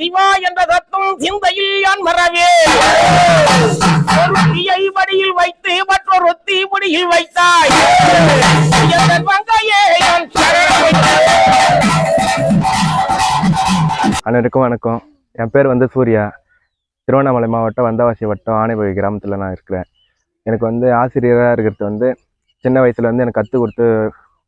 சிவா என்ற தத்துவம் சிந்தையில் யான் மறவே? ஒரு தீயை மடியில் வைத்து மற்றொரு தீமுடியில் வைத்தாய். அனைவருக்கும் வணக்கம். என் பேர் வந்து சூர்யா. திருவண்ணாமலை மாவட்டம் வந்தவாசி வட்டம் ஆனைபவி கிராமத்தில் நான் இருக்கிறேன். எனக்கு வந்து ஆசிரியராக இருக்கிறது வந்து சின்ன வயசுல வந்து எனக்கு கற்றுக் கொடுத்து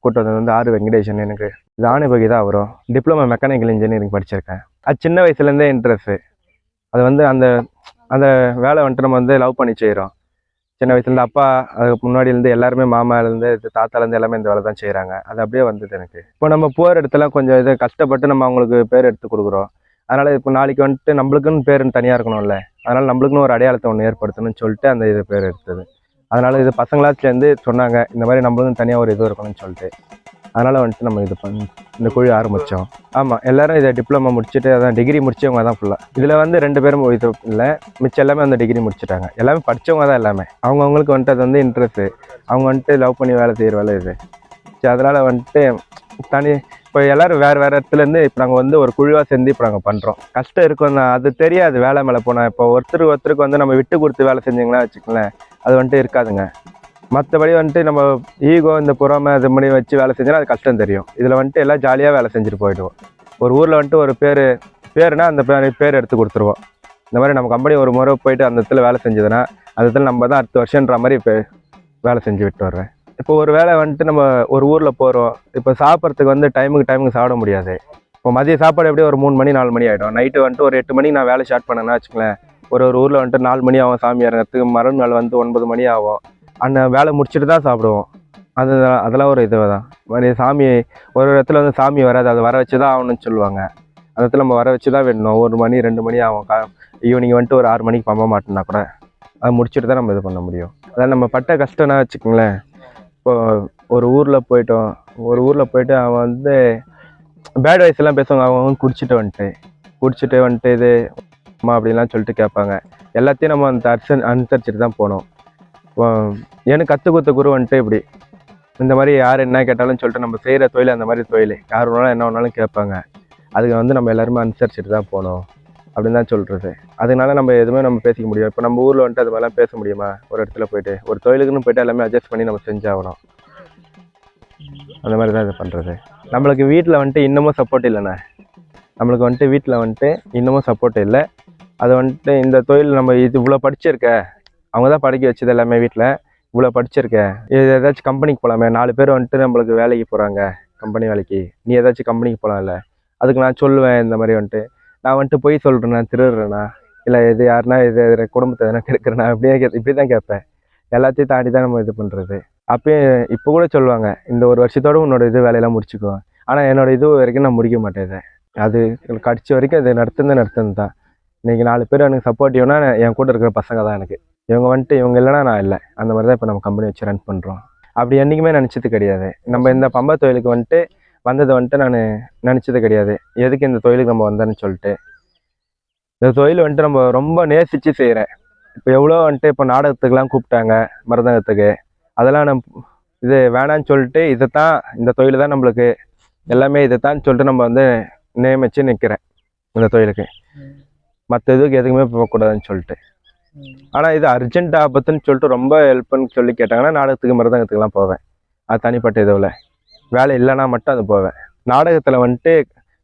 கூட்டு வந்தது வந்து ஆர் வெங்கடேஷன் எனக்கு இது ஆனைபவி தான் வரும். டிப்ளமோ மெக்கானிக்கல் இன்ஜினியரிங் படிச்சிருக்கேன். அது சின்ன வயசுலேருந்தே இன்ட்ரெஸ்ட்டு அது வந்து அந்த அந்த வேலை வந்துட்டு நம்ம வந்து லவ் பண்ணி செய்கிறோம் சின்ன வயசுலேருந்து அப்பா அதுக்கு முன்னாடி இருந்து எல்லாருமே மாமாலேருந்து தாத்தாலேருந்து எல்லாமே இந்த வேலை தான் செய்கிறாங்க அது அப்படியே வந்தது எனக்கு. இப்போ நம்ம போகிற இடத்துல கொஞ்சம் இது கஷ்டப்பட்டு நம்ம அவங்களுக்கு பேர் எடுத்து கொடுக்குறோம். அதனால் இப்போ நாளைக்கு வந்துட்டு நம்மளுக்குன்னு பேர் தனியாக இருக்கணும்ல. அதனால் நம்மளுக்குன்னு ஒரு அடையாளத்தை ஒன்று ஏற்படுத்தணும்னு சொல்லிட்டு அந்த இது பேர் எடுத்தது. அதனால் இது பசங்களாம் சேர்ந்து சொன்னாங்க இந்த மாதிரி நம்மளுக்கும் தனியாக ஒரு இது இருக்கணும்னு சொல்லிட்டு. அதனால் வந்துட்டு நம்ம இது பண்ண இந்த குழு ஆரம்பித்தோம் ஆமாம் எல்லாரும் இதை டிப்ளமோ முடிச்சுட்டு அதான் டிகிரி முடித்தவங்க தான் ஃபுல்லாக இதில் வந்து ரெண்டு பேரும் இது இல்லை மிச்சம் எல்லாமே வந்து டிகிரி முடிச்சிட்டாங்க. எல்லாமே படித்தவங்க தான் எல்லாமே. அவங்கவுங்களுக்கு வந்துட்டு அது வந்து இன்ட்ரெஸ்ட்டு அவங்க வந்துட்டு லவ் பண்ணி வேலை செய்கிற வேலை இது. சரி அதனால் வந்துட்டு தனி இப்போ எல்லாரும் வேறு வேறு இடத்துலேருந்து இப்போ நாங்கள் வந்து ஒரு குழுவாக சேர்ந்து இப்போ நாங்கள் பண்ணுறோம் கஷ்டம் இருக்கும் தான் அது தெரியாது வேலை மேலே போனால் இப்போ ஒருத்தர் ஒருத்தருக்கு வந்து நம்ம விட்டு கொடுத்து வேலை செஞ்சிங்கன்னா வச்சுக்கோங்களேன் அது வந்துட்டு இருக்காதுங்க. மற்றபடி வந்துட்டு நம்ம ஈகோ இந்த புறாமை இது மாதிரி வச்சு வேலை செஞ்சோன்னா அது கஷ்டம் தெரியும். இதில் வந்துட்டு எல்லாம் ஜாலியாக வேலை செஞ்சுட்டு போயிடுவோம். ஒரு ஊரில் வந்துட்டு ஒரு பேர் பேருனா அந்த பேர் பேர் எடுத்து கொடுத்துருவோம். இந்த மாதிரி நம்ம கம்பெனி ஒரு முறை போயிட்டு அந்த இடத்துல வேலை செஞ்சதுன்னா அந்த இடத்துல நம்ம தான் அடுத்த வருஷன்ற மாதிரி இப்போ வேலை செஞ்சு விட்டு வர்றேன் இப்போ ஒரு வேலை வந்துட்டு நம்ம ஒரு ஊரில் போகிறோம் இப்போ சாப்பிட்றதுக்கு வந்து டைமுக்கு டைமுக்கு சாப்பிட முடியாது. இப்போ மதிய சாப்பாடு எப்படியும் ஒரு மூணு மணி நாலு மணி ஆகிடும் நைட்டு வந்துட்டு ஒரு எட்டு மணிக்கு நான் வேலை ஸ்டார்ட் பண்ணேன்னா வச்சுக்கலேன் ஒரு ஒரு ஊரில் வந்துட்டு நாலு மணி ஆகும் சாமி இறங்கிறதுக்கு. மறுநாள் வந்து ஒன்பது மணி ஆகும். அந்த வேலை முடிச்சுட்டு தான் சாப்பிடுவோம். அது அதெல்லாம் ஒரு இது தான். மாதிரி சாமி ஒரு இடத்துல வந்து சாமி வராது. அதை வர வச்சு தான் ஆகணும்னு சொல்லுவாங்க. அந்த இடத்துல நம்ம வர வச்சு தான் வேணும் ஒரு மணி ரெண்டு மணி ஆகும். கா ஈவினிங் வந்துட்டு ஒரு ஆறு மணிக்கு பம்ப மாட்டோம்னா கூட அதை முடிச்சுட்டு தான் நம்ம இது பண்ண முடியும். அதான் நம்ம பட்ட கஷ்டம்னா வச்சுக்கோங்களேன். இப்போ ஒரு ஊரில் போயிட்டோம். ஒரு ஊரில் போயிட்டு அவன் வந்து பேட் வாய்ஸ் எல்லாம் பேசுவாங்க. அவன் குடிச்சிட்டு வந்துட்டு குடிச்சிட்டு வந்துட்டு இது அம்மா அப்படின்லாம் சொல்லிட்டு கேட்பாங்க. எல்லாத்தையும் நம்ம அந்த அர்சன் அனுசரிச்சுட்டு தான் போனோம் எனக்கு கற்றுக் கொடுத்த குரு வந்துட்டு இப்படி. இந்த மாதிரி யார் என்ன கேட்டாலும் சொல்லிட்டு நம்ம செய்கிற தொழில் அந்த மாதிரி தொழில். யார் வேணாலும் என்ன வேணாலும் கேட்பாங்க. அதுக்கு வந்து நம்ம எல்லாருமே அனுசரிச்சுட்டு தான் போகணும். அப்படின்னு தான் சொல்கிறது அதனால நம்ம எதுவுமே நம்ம பேசிக்க முடியும் இப்போ நம்ம ஊரில் வந்துட்டு அது மாதிரிலாம் பேச முடியுமா? ஒரு இடத்துல போயிட்டு. ஒரு தொழிலுக்குன்னு போயிட்டு எல்லாமே அட்ஜஸ்ட் பண்ணி நம்ம செஞ்சாகணும். அந்த மாதிரி தான் இது பண்ணுறது நம்மளுக்கு வீட்டில் வந்துட்டு இன்னமும் சப்போர்ட் இல்லைண்ணே. நம்மளுக்கு வந்துட்டு வீட்டில் வந்துட்டு இன்னமும் சப்போர்ட் இல்லை. அது வந்துட்டு இந்த தொழில் நம்ம இது இவ்வளோ படிச்சிருக்க. அவங்க தான் படிக்க வச்சது எல்லாமே வீட்டில் இவ்வளோ படிச்சிருக்க. இது ஏதாச்சும் கம்பெனிக்கு போகலாமே நாலு பேர் வந்துட்டு நம்மளுக்கு வேலைக்கு போகிறாங்க கம்பெனி வேலைக்கு. நீ ஏதாச்சும் கம்பெனிக்கு போகலாம்ல அதுக்கு நான் சொல்லுவேன் இந்த மாதிரி வந்துட்டு. நான் வந்துட்டு போய் சொல்கிறேண்ணா திருடுறேண்ணா இல்லை இது யாருன்னா இது குடும்பத்தை எதனா கெடுக்கிறேண்ணா அப்படியே கே இப்படி தான் கேட்பேன். எல்லாத்தையும் தாண்டி தான் நம்ம இது பண்ணுறது அப்பயும் இப்போ கூட சொல்லுவாங்க இந்த ஒரு வருஷத்தோட உன்னோட இது வேலையெல்லாம் முடிச்சுக்குவோம் ஆனால் என்னோட இது வரைக்கும் நான் முடிக்க மாட்டேன் இதை. அது கடிச்ச வரைக்கும் இது நடத்துனது நடத்துனது தான் இன்றைக்கி நாலு பேர் எனக்கு சப்போர்ட்டிவ்னா என் கூட இருக்கிற பசங்க தான் எனக்கு. இவங்க வந்துட்டு இவங்க இல்லைனா நான் இல்லை. அந்த மாதிரி தான் இப்போ நம்ம கம்பெனி வச்சு ரன் பண்ணுறோம் அப்படி என்றைக்குமே நினச்சது கிடையாது. நம்ம இந்த பம்பா தொழிலுக்கு வந்துட்டு வந்ததை வந்துட்டு நான் நினச்சது கிடையாது. எதுக்கு இந்த தொழிலுக்கு நம்ம வந்தேன்னு சொல்லிட்டு. இந்த தொழில் வந்துட்டு நம்ம ரொம்ப நேசித்து செய்கிறேன் இப்போ எவ்வளோ வந்துட்டு இப்போ நாடகத்துக்கெலாம் கூப்பிட்டாங்க மருதங்கத்துக்கு அதெல்லாம் நம் இது வேணான்னு சொல்லிட்டு இதை தான் இந்த தொழில் தான் நம்மளுக்கு எல்லாமே இதை தான் சொல்லிட்டு நம்ம வந்து நியமித்து நிற்கிறேன் இந்த தொழிலுக்கு. மற்ற இதுக்கு எதுக்குமே போகக்கூடாதுன்னு சொல்லிட்டு. ஆனால் இது அர்ஜென்ட் ஆபத்துன்னு சொல்லிட்டு ரொம்ப ஹெல்ப்னு சொல்லி கேட்டாங்கன்னா நாடகத்துக்கு மிருதங்கத்துக்குலாம் போவேன். அது தனிப்பட்ட இதுவில் வேலை இல்லைன்னா மட்டும் அது போவேன். நாடகத்தில் வந்துட்டு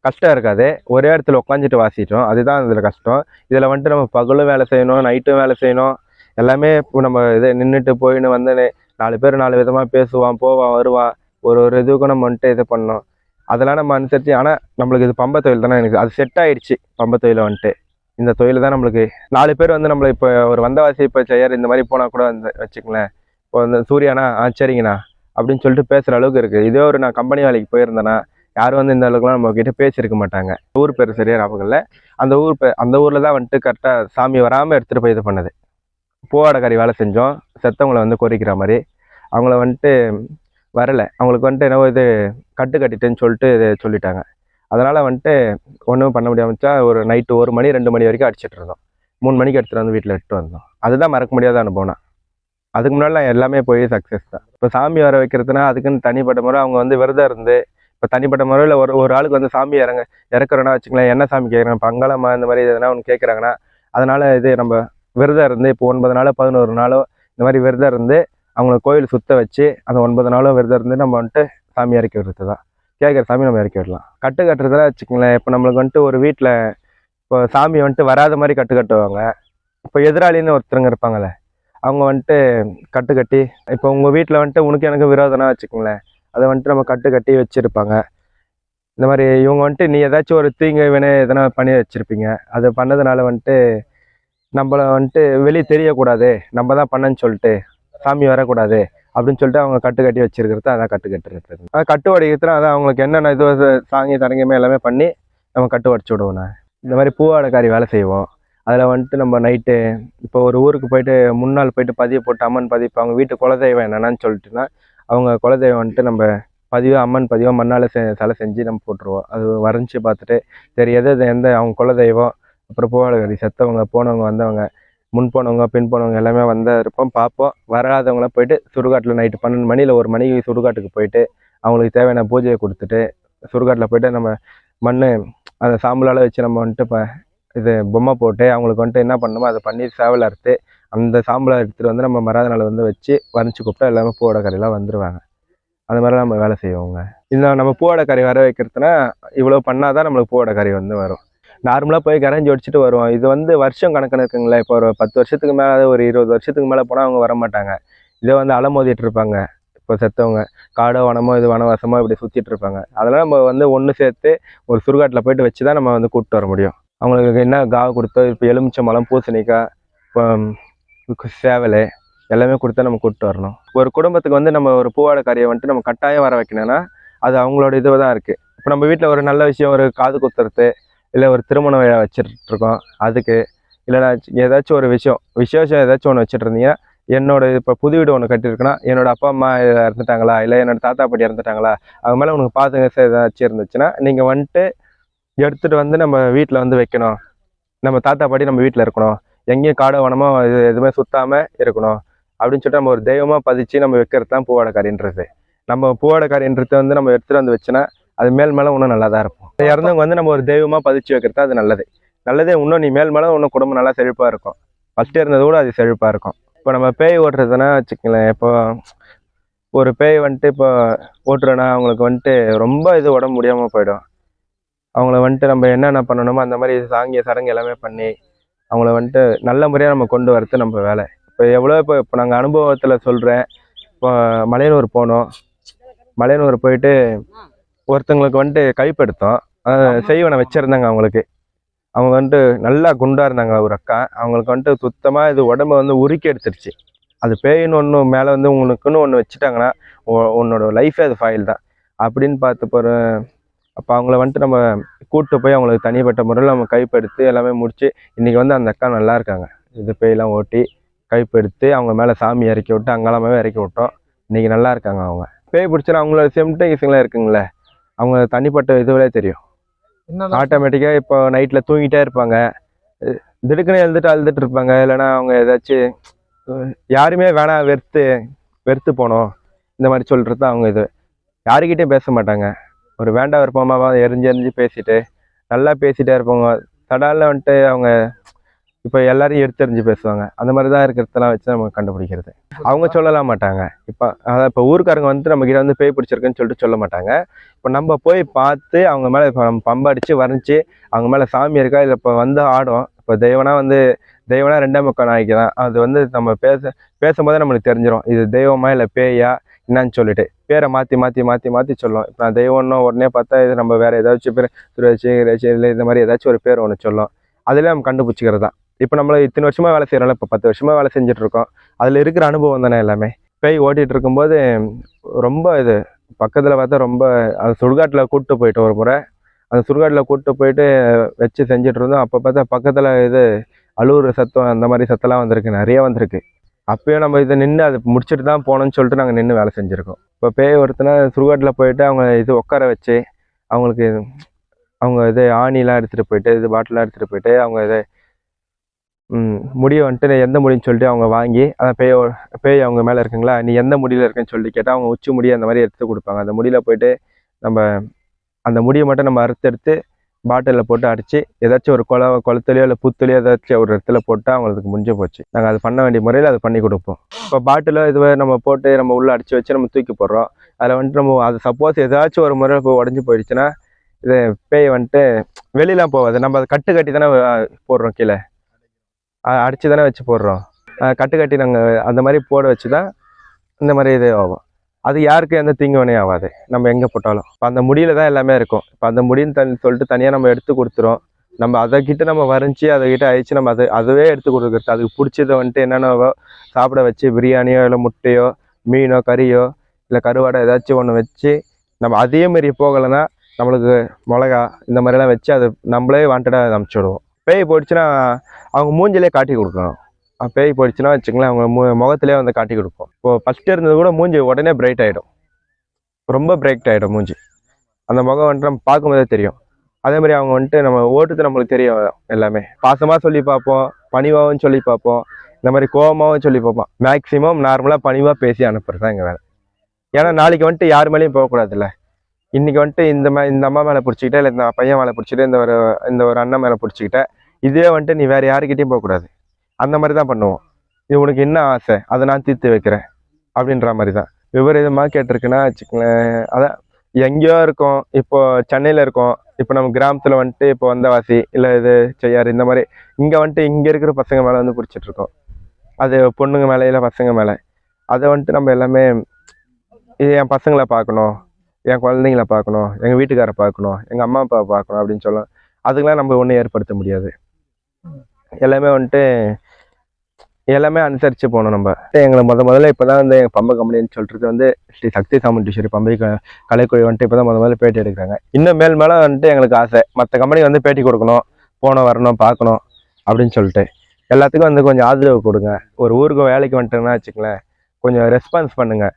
கஷ்டம் இருக்காது. ஒரே இடத்துல உட்காந்துட்டு வாசிட்டோம். அதுதான் இதில் கஷ்டம். இதில் வந்துட்டு நம்ம பகலும் வேலை செய்யணும் நைட்டும் வேலை செய்யணும். எல்லாமே இப்போ நம்ம இது நின்றுட்டு போயின்னு வந்து நாலு பேர் நாலு விதமாக பேசுவான் போவான் வருவான். ஒரு ஒரு இதுக்கும் நம்ம வந்துட்டு இது பண்ணோம் அதெல்லாம் நம்ம அனுசரித்து ஆனால் நம்மளுக்கு இது பம்ப தொழில் தானே எனக்கு. அது செட் ஆயிடுச்சு பம்ப தொழிலை வந்துட்டு. இந்த தொழில் தான் நம்மளுக்கு நாலு பேர் வந்து நம்மளை இப்போ ஒரு வந்தவாசி இப்போ செய்யற இந்த மாதிரி போனால் கூட வந்து வச்சுக்கங்களேன். இப்போ வந்து சூர்யாண்ணா ஆ சரிங்கண்ணா அப்படின்னு சொல்லிட்டு பேசுகிற அளவுக்கு இருக்குது இதே ஒரு நான் கம்பெனி வேலைக்கு போயிருந்தேன்னா யாரும் வந்து இந்த அளவுக்குலாம் நம்ம கிட்ட பேசியிருக்க மாட்டாங்க. ஊர் பேர் சரியா ஞாபகம் இல்லை. அந்த ஊர் பே அந்த ஊரில் தான் வந்துட்டு கரெக்டாக சாமி வராமல் எடுத்துகிட்டு போய் இது பண்ணது. பூவாடக்காரி வேலை செஞ்சோம். செத்தவங்களை வந்து குறைக்கிற மாதிரி. அவங்கள வந்துட்டு வரலை. அவங்களுக்கு வந்துட்டு என்னவோ இது கட்டு கட்டிட்டேன்னு சொல்லிட்டு இது சொல்லிட்டாங்க. அதனால் வந்துட்டு ஒன்றும் பண்ண முடியாமச்சா ஒரு நைட்டு ஒரு மணி ரெண்டு மணி வரைக்கும் அடிச்சிட்டு இருந்தோம். மூணு மணிக்கு எடுத்துகிட்டு வந்து வீட்டில் எடுத்து வந்தோம். அதுதான் மறக்க முடியாத அனுபவம்னா அதுக்கு முன்னாடி நான் எல்லாமே போய் சக்ஸஸ் தான். இப்போ சாமி வர வைக்கிறதுனா அதுக்குன்னு தனிப்பட்ட முறை அவங்க வந்து விரதம் இருந்து இப்போ தனிப்பட்ட முறையில் ஒரு ஒரு ஆளுக்கு வந்து சாமி இறங்க இறக்குறோன்னா வச்சுங்களேன் என்ன சாமி கேட்குறாங்க பங்களமா இந்த மாதிரி எதனா ஒன்று கேட்குறாங்கன்னா அதனால் இது நம்ம விரதம் இருந்து இப்போ ஒன்பது நாளோ பதினோரு நாளோ இந்த மாதிரி விரதம் இருந்து அவங்கள கோயில் சுத்த வச்சு அந்த ஒன்பது நாளும் விரதம் இருந்து நம்ம வந்துட்டு சாமி இறக்கி விடுறது தான் கேட்குற சாமி நம்ம இறக்கி விடலாம். கட்டு கட்டுறதுல வச்சுக்கோங்களேன். இப்போ நம்மளுக்கு வந்துட்டு ஒரு வீட்டில் இப்போ சாமி வந்துட்டு வராத மாதிரி கட்டு கட்டுவாங்க. இப்போ எதிராளின்னு ஒருத்தருங்க இருப்பாங்கல்ல அவங்க வந்துட்டு கட்டு கட்டி இப்போ உங்கள் வீட்டில் வந்துட்டு உனக்கு எனக்கு விரோதம்னா வச்சுக்கோங்களேன் அதை வந்துட்டு நம்ம கட்டு கட்டி வச்சுருப்பாங்க. இந்த மாதிரி இவங்க வந்துட்டு நீ ஏதாச்சும் ஒரு தீங்கு வினை எதனா பண்ணி வச்சுருப்பீங்க. அது பண்ணதுனால வந்துட்டு நம்மளை வந்துட்டு வெளியே தெரியக்கூடாது. நம்ம தான் பண்ணேன்னு சொல்லிட்டு சாமி வரக்கூடாது. அப்படின்னு சொல்லிட்டு அவங்க கட்டு கட்டி வச்சிருக்கிறது அதான் கட்டு கட்டுறது. அதான் கட்டு உடைக்கிறதுல அதான் அவங்களுக்கு என்னென்ன இது இது சாங்கி எல்லாமே பண்ணி நம்ம கட்டு உடச்சி விடுவோண்ணே இந்த மாதிரி பூவாடைக்காரி வேலை செய்வோம். அதில் வந்துட்டு நம்ம நைட்டு இப்போ ஒரு ஊருக்கு போயிட்டு முன்னாள் போயிட்டு பதிவு போட்டு அம்மன் பதிவு இப்போ அவங்க வீட்டு குலதெய்வம் என்னென்னு சொல்லிட்டுனா அவங்க குலதெய்வம் வந்துட்டு நம்ம பதிவு அம்மன் பதிவாக மண்ணால் செ சிலை செஞ்சு நம்ம போட்டுருவோம். அது வரைஞ்சி பார்த்துட்டு சரி எது எது எந்த அவங்க குலதெய்வம் அப்புறம் பூவாடைக்காரி செத்தவங்க போனவங்க வந்தவங்க முன் போனவங்க பின் போனவங்க எல்லாமே வந்த இருப்போம். பார்ப்போம். வராதவங்களாம் போயிட்டு சுடுகாட்டில் நைட்டு பன்னெண்டு மணியில் ஒரு மணிக்கு சுடுகாட்டுக்கு போயிட்டு அவங்களுக்கு தேவையான பூஜையை கொடுத்துட்டு சுடுகாட்டில் போயிட்டு நம்ம மண் அந்த சாம்பலால் வச்சு நம்ம வந்துட்டு இப்போ இது பொம்மை போட்டு அவங்களுக்கு வந்துட்டு என்ன பண்ணணுமோ அதை பண்ணி சேவல் அறுத்து அந்த சாம்பலை எடுத்துகிட்டு வந்து நம்ம மறாத நாள் வந்து வச்சு வரைஞ்சி கூப்பிட்டா எல்லாமே பூவோட கரையெல்லாம் வந்துடுவாங்க அந்த மாதிரிலாம் நம்ம வேலை செய்வோங்க. இந்த நம்ம பூவோட கறி வர வைக்கிறதுனா இவ்வளோ பண்ணால் தான் நம்மளுக்கு பூவோட கறி வந்து வரும். நார்மலாக போய் கரைஞ்சி ஒடிச்சிட்டு வருவோம். இது வந்து வருஷம் கணக்குன்னு இருக்குங்களே. இப்போ ஒரு பத்து வருஷத்துக்கு மேலே ஒரு இருபது வருஷத்துக்கு மேலே போனால் அவங்க வர மாட்டாங்க இதை வந்து அலமோதிட்டு இருப்பாங்க. இப்போ செத்தவங்க காடோ வனமோ இது வனவாசமோ இப்படி சுற்றிட்டு இருப்பாங்க. அதெல்லாம் நம்ம வந்து ஒன்று சேர்த்து ஒரு சுடுகாட்டில் போயிட்டு வச்சு தான் நம்ம வந்து கூப்பிட்டு வர முடியும். அவங்களுக்கு என்ன காவு கொடுத்தோ இப்போ எலுமிச்சம்பழம் பூசணிக்காய் இப்போ சேவல் எல்லாமே கொடுத்தா நம்ம கூப்பிட்டு வரணும். ஒரு குடும்பத்துக்கு வந்து நம்ம ஒரு பூவாடை கறியை வந்துட்டு நம்ம கட்டாயம் வர வைக்கணும்னா அது அவங்களோட இதுவாக தான் இருக்குது இப்போ நம்ம வீட்டில் ஒரு நல்ல விஷயம் ஒரு காது குத்துறது இல்லை ஒரு திருமண விழா வச்சுட்டு அதுக்கு இல்லைனா ஏதாச்சும் ஒரு விஷயம் விசேஷம் ஏதாச்சும் ஒன்று வச்சுட்டு இருந்தீங்கன்னா என்னோட இப்போ புது வீடு ஒன்று கட்டியிருக்குன்னா என்னோட அப்பா அம்மா இறந்துட்டாங்களா? இல்லை என்னோட தாத்தா பாட்டி இறந்துட்டாங்களா? அவங்க மேலே உனக்கு பாத்துங்க ஏதாச்சும் இருந்துச்சுன்னா நீங்கள் வந்துட்டு எடுத்துகிட்டு வந்து நம்ம வீட்டில் வந்து வைக்கணும். நம்ம தாத்தா பாட்டி நம்ம வீட்டில் இருக்கணும். எங்கேயும் காடோ வனமோ இது எதுவுமே சுத்தாமல் இருக்கணும். அப்படின்னு சொல்லிட்டு நம்ம ஒரு தெய்வமாக பதிச்சு நம்ம வைக்கிறது தான் பூவாடைக்காரின்றது நம்ம பூவாடைக்காரின்றது வந்து நம்ம எடுத்துகிட்டு வந்து வச்சுன்னா அது மேல் மேலே இன்னும் நல்லா தான் இருக்கும் இறந்தவங்க வந்து நம்ம ஒரு தெய்வமாக பதிச்சு வைக்கிறது அது நல்லது. நல்லதே இன்னும் நீ மேல் மேலே இன்னும் குடும்பம் நல்லா செழிப்பாக இருக்கும். ஃபஸ்ட்டு இருந்ததை விட அது செழிப்பாக இருக்கும். இப்போ நம்ம பேய் ஓட்டுறதுன்னா வச்சுக்கங்களேன் இப்போ ஒரு பேய் வந்துட்டு இப்போ ஓட்டுறோன்னா அவங்களுக்கு வந்துட்டு ரொம்ப இது உடம்பு முடியாமல் போயிடும். அவங்கள வந்துட்டு நம்ம என்னென்ன பண்ணணுமோ அந்த மாதிரி சாங்கிய சடங்கு எல்லாமே பண்ணி அவங்கள வந்துட்டு நல்ல முறையாக நம்ம கொண்டு வரது நம்ம வேலை. இப்போ எவ்வளோ இப்போ இப்போ நாங்கள் அனுபவத்தில் சொல்கிறேன் இப்போ மலையனூர் போனோம். மலையனூர் போயிட்டு ஒருத்தங்களுக்கு வந்துட்டு கைப்படுத்தோம். செய்வனை வச்சுருந்தாங்க அவங்களுக்கு. அவங்க வந்துட்டு நல்லா குண்டாக இருந்தாங்க ஒரு அக்கா. அவங்களுக்கு வந்துட்டு சுத்தமாக இது உடம்ப வந்து உருக்கி எடுத்துருச்சு. அது பேயின்னு ஒன்று மேலே வந்து உனக்குன்னு ஒன்று வச்சுட்டாங்கன்னா உன்னோட லைஃபே அது ஃபைல் தான். அப்படின்னு பார்த்து போகிற அப்போ அவங்கள வந்துட்டு நம்ம கூப்பிட்டு போய் அவங்களுக்கு தனிப்பட்ட முறையில் நம்ம கைப்படுத்தி எல்லாமே முடிச்சு இன்றைக்கி வந்து அந்த அக்கா நல்லா இருக்காங்க. இது பேயெல்லாம் ஓட்டி கைப்படுத்தி அவங்க மேலே சாமி இறக்கி விட்டு அங்காளமாவே இறக்கி விட்டோம். இன்றைக்கி நல்லா இருக்காங்க அவங்க. பேய் பிடிச்சா அவங்களோட சிம்டம்ஸ்லாம் இருக்குங்களே. அவங்க தனிப்பட்ட இதுவிலே தெரியும். ஆட்டோமேட்டிக்காக இப்போ நைட்டில் தூங்கிட்டே இருப்பாங்க. திடுக்குன்னு எழுந்துட்டு அழுதுட்டு இருப்பாங்க. இல்லைன்னா அவங்க ஏதாச்சும் யாருமே வேணாம் வெறுத்து வெறுத்து போனோம். இந்த மாதிரி சொல்கிறது தான் அவங்க இது. யாருக்கிட்டையும் பேச மாட்டாங்க. ஒரு வேண்டா விருப்பமாக எரிஞ்சு எரிஞ்சு பேசிட்டு நல்லா பேசிட்டே இருப்பாங்க. தடாலில் வந்துட்டு அவங்க இப்போ எல்லாரும் எடுத்தறிஞ்சு பேசுவாங்க. அந்த மாதிரி தான் இருக்கிறதெல்லாம் வச்சு நம்ம கண்டுபிடிக்கிறது. அவங்க சொல்லலாம் மாட்டாங்க. இப்போ அதான் இப்போ ஊருக்காரங்க வந்துட்டு நம்ம கிட்ட வந்து பேய் பிடிச்சிருக்குன்னு சொல்லிட்டு சொல்ல மாட்டாங்க. இப்போ நம்ம போய் பார்த்து அவங்க மேலே இப்போ நம்ம பம்படிச்சு வரைஞ்சி அவங்க மேலே சாமி இருக்கா? இல்லை இப்போ வந்து ஆடும் இப்போ தெய்வனா வந்து தெய்வனா ரெண்டே முக்கால் நாய்க்கு தான். அது வந்து நம்ம பேச பேசும்போதே நம்மளுக்கு தெரிஞ்சிடும் இது தெய்வமா இல்லை பேயா? என்னன்னு சொல்லிட்டு. பேரை மாற்றி மாற்றி மாற்றி மாற்றி சொல்லும். இப்போ நான் தெய்வம்னா உடனே பார்த்தா இது நம்ம வேறு ஏதாச்சும் பேர் சுரேஷ் கிரேஷ் இல்லை இந்த மாதிரி ஏதாச்சும் ஒரு பேர் ஒன்று சொல்லும். அதிலே நம்ம கண்டுபிடிச்சிக்கிறது தான் இப்போ நம்மள இத்தனை வருஷமாக வேலை செய்கிறோம்ல இப்போ பத்து வருஷமாக வேலை செஞ்சிட்ருக்கோம் அதில் இருக்கிற அனுபவம் தானே எல்லாமே? பேய் ஓட்டிகிட்டு இருக்கும்போது ரொம்ப இது பக்கத்தில் பார்த்தா ரொம்ப அது சுடுகாட்டில் கூப்பிட்டு போயிட்டு ஒரு முறை. அந்த சுடுகாட்டில் கூப்பிட்டு போயிட்டு வச்சு செஞ்சுட்டு இருந்தோம் அப்போ பார்த்தா பக்கத்தில் இது அழுவுற சத்தம் அந்த மாதிரி சத்தம்லாம் வந்திருக்கு நிறைய வந்திருக்கு. அப்பயும் நம்ம இதை நின்று அதை முடிச்சுட்டு தான் போகணும்னு சொல்லிட்டு நாங்கள் நின்று வேலை செஞ்சுருக்கோம். இப்போ பேய் ஒருத்தனை சுடுகாட்டில் போயிட்டு அவங்க இது உட்கார வச்சு அவங்களுக்கு அவங்க இது ஆணிலாம் எடுத்துகிட்டு போயிட்டு இது பாட்டிலாம் எடுத்துகிட்டு போயிட்டு அவங்க இதை முடியை வந்துட்டு எந்த முடின்னு சொல்லிட்டு அவங்க வாங்கி அந்த பேய் பேய் அவங்க மேலே இருக்குங்களா நீ எந்த முடியில் இருக்குன்னு சொல்லிட்டு கேட்டால் அவங்க உச்சி முடியை அந்த மாதிரி எடுத்து கொடுப்பாங்க. அந்த முடியில் போயிட்டு நம்ம அந்த முடியை மட்டும் நம்ம அறுத்தெடுத்து பாட்டிலில் போட்டு அடித்து ஏதாச்சும் ஒரு குள குளத்துலையோ இல்லை புத்துலையோ ஏதாச்சும் ஒரு இடத்துல போட்டால் அவங்களுக்கு முடிஞ்சு போச்சு. நாங்கள் அது பண்ண வேண்டிய முறையில் அது பண்ணி கொடுப்போம். இப்போ பாட்டிலோ இதுவே நம்ம போட்டு நம்ம உள்ளே அடித்து வச்சு நம்ம தூக்கி போடுறோம். அதில் வந்துட்டு நம்ம அது சப்போஸ் ஏதாச்சும் ஒரு முறையில் போய் உடஞ்சி போயிடுச்சுன்னா இது பேய் வந்துட்டு வெளியெலாம் போகாது. நம்ம அதை கட்டு கட்டி தானே போடுறோம் கீழே. அடித்து தானே வச்சு போடுறோம். கட்டு கட்டி நாங்கள் அந்த மாதிரி போட வச்சு தான் இந்த மாதிரி இது ஆகும். அது யாருக்கு எந்த தீங்குவனே ஆகாது. நம்ம எங்கே போட்டாலும். இப்போ அந்த முடியில தான் எல்லாமே இருக்கும். இப்போ அந்த முடின்னு தனி சொல்லிட்டு தனியாக நம்ம எடுத்து கொடுத்துரும் நம்ம அதை நம்ம வரைஞ்சி அதை அழிச்சு நம்ம அதை அதுவே எடுத்து கொடுக்குறது. அதுக்கு பிடிச்சதை வந்துட்டு என்னென்னவோ சாப்பிட வச்சு பிரியாணியோ இல்லை முட்டையோ மீனோ கறியோ இல்லை கருவாடை ஏதாச்சும் ஒன்று வச்சு நம்ம அதே மாரி போகலைன்னா நம்மளுக்கு மிளகா இந்த மாதிரிலாம் வச்சு அது நம்மளே வாண்டடாக அமுச்சு விடுவோம். பேய் போயிடுச்சுன்னா அவங்க மூஞ்சிலே காட்டி கொடுக்கணும். பேய் போயிடுச்சுன்னா வச்சுங்களேன் அவங்க மு முகத்திலே வந்து காட்டி கொடுப்போம். இப்போ ஃபஸ்ட்டு இருந்தது கூட மூஞ்சி உடனே பிரைட் ஆகிடும் ரொம்ப பிரைட் ஆகிடும் மூஞ்சி. அந்த முகம் வந்துட்டு நம்ம பார்க்கும்போதே தெரியும். அதே மாதிரி அவங்க வந்துட்டு நம்ம ஓட்டுறது நம்மளுக்கு தெரியும் எல்லாமே. பாசமாக சொல்லி பார்ப்போம் பணிவாகவும் சொல்லி பார்ப்போம் இந்த மாதிரி கோவமாகவும் சொல்லி பார்ப்போம். மேக்ஸிமம் நார்மலாக பணிவாக பேசி அனுப்புறது தான் எங்கள் வேலை. ஏன்னா நாளைக்கு வந்துட்டு யார் மேலேயும் போகக்கூடாதுல்ல. இன்றைக்கி வந்துட்டு இந்த மே இந்த அம்மா மேலே பிடிச்சிக்கிட்டே இல்லை இந்த பையன் மேலே பிடிச்சிட்டு இந்த ஒரு இந்த ஒரு அண்ணன் மேலே பிடிச்சிக்கிட்ட இதே வந்துட்டு நீ வேறு யாருக்கிட்டையும் போகக்கூடாது அந்த மாதிரி தான் பண்ணுவோம். இது உனக்கு என்ன ஆசை? அதை நான் தீர்த்து வைக்கிறேன். அப்படின்ற மாதிரி தான். விபரீதமாக கேட்டிருக்குன்னா வச்சுக்கங்களேன். அதான் எங்கேயோ இருக்கோம். இப்போ சென்னையில் இருக்கோம். இப்போ நம்ம கிராமத்தில் வந்துட்டு இப்போ வந்தவாசி இல்லை இது செய்யார் இந்த மாதிரி இங்கே வந்துட்டு இங்கே இருக்கிற பசங்க மேலே வந்து பிடிச்சிட்ருக்கோம் அது பொண்ணுங்க மேலே இல்லை பசங்க மேலே. அதை வந்துட்டு நம்ம எல்லாமே இது என் பசங்களை பார்க்கணும். என் குழந்தைங்கள பார்க்கணும் எங்கள் வீட்டுக்காரை பார்க்கணும் எங்கள் அம்மா அப்பாவை பார்க்கணும் அப்படின்னு சொல்லலாம் அதுக்கெலாம் நம்ம ஒன்றும் ஏற்படுத்த முடியாது. எல்லாமே வந்துட்டு எல்லாமே அனுசரித்து போகணும் நம்ம. எங்களை முத முதல்ல இப்போ தான் வந்து எங்கள் பம்பை கம்பெனின்னு சொல்கிறது வந்து ஸ்ரீ சக்தி சாமுண்டீஸ்வரி பம்பை க கலைக்குழி வந்துட்டு இப்போ தான் முத முதல்ல பேட்டி எடுக்கிறாங்க. இன்னும் மேல் மேலே வந்துட்டு எங்களுக்கு ஆசை. மற்ற கம்பெனி வந்து பேட்டி கொடுக்கணும் போகணும் வரணும் பார்க்கணும் அப்படின்னு சொல்லிட்டு. எல்லாத்துக்கும் வந்து கொஞ்சம் ஆதரவு கொடுங்க. ஒரு ஊருக்கு வேலைக்கு வந்துட்டுங்கன்னா வச்சுங்களேன் கொஞ்சம் ரெஸ்பான்ஸ் பண்ணுங்கள்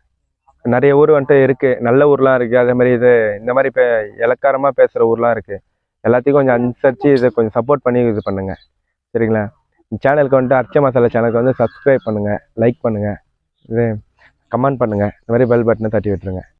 நிறைய ஊர் வந்துட்டு இருக்குது நல்ல ஊர்லாம் இருக்குது அதே மாதிரி இது இந்த மாதிரி பே இலக்காரமாக பேசுகிற ஊர்லாம் இருக்குது எல்லாத்தையும் கொஞ்சம் அனுசரித்து இதை கொஞ்சம் சப்போர்ட் பண்ணி இது பண்ணுங்கள் சரிங்களா? சேனலுக்கு வந்துட்டு அர்ச்ச மசாலா சேனலுக்கு வந்து சப்ஸ்கிரைப் பண்ணுங்கள் லைக் பண்ணுங்கள் இது கமெண்ட் பண்ணுங்கள் இந்த மாதிரி பெல் பட்டனை தட்டி விட்டுருங்க.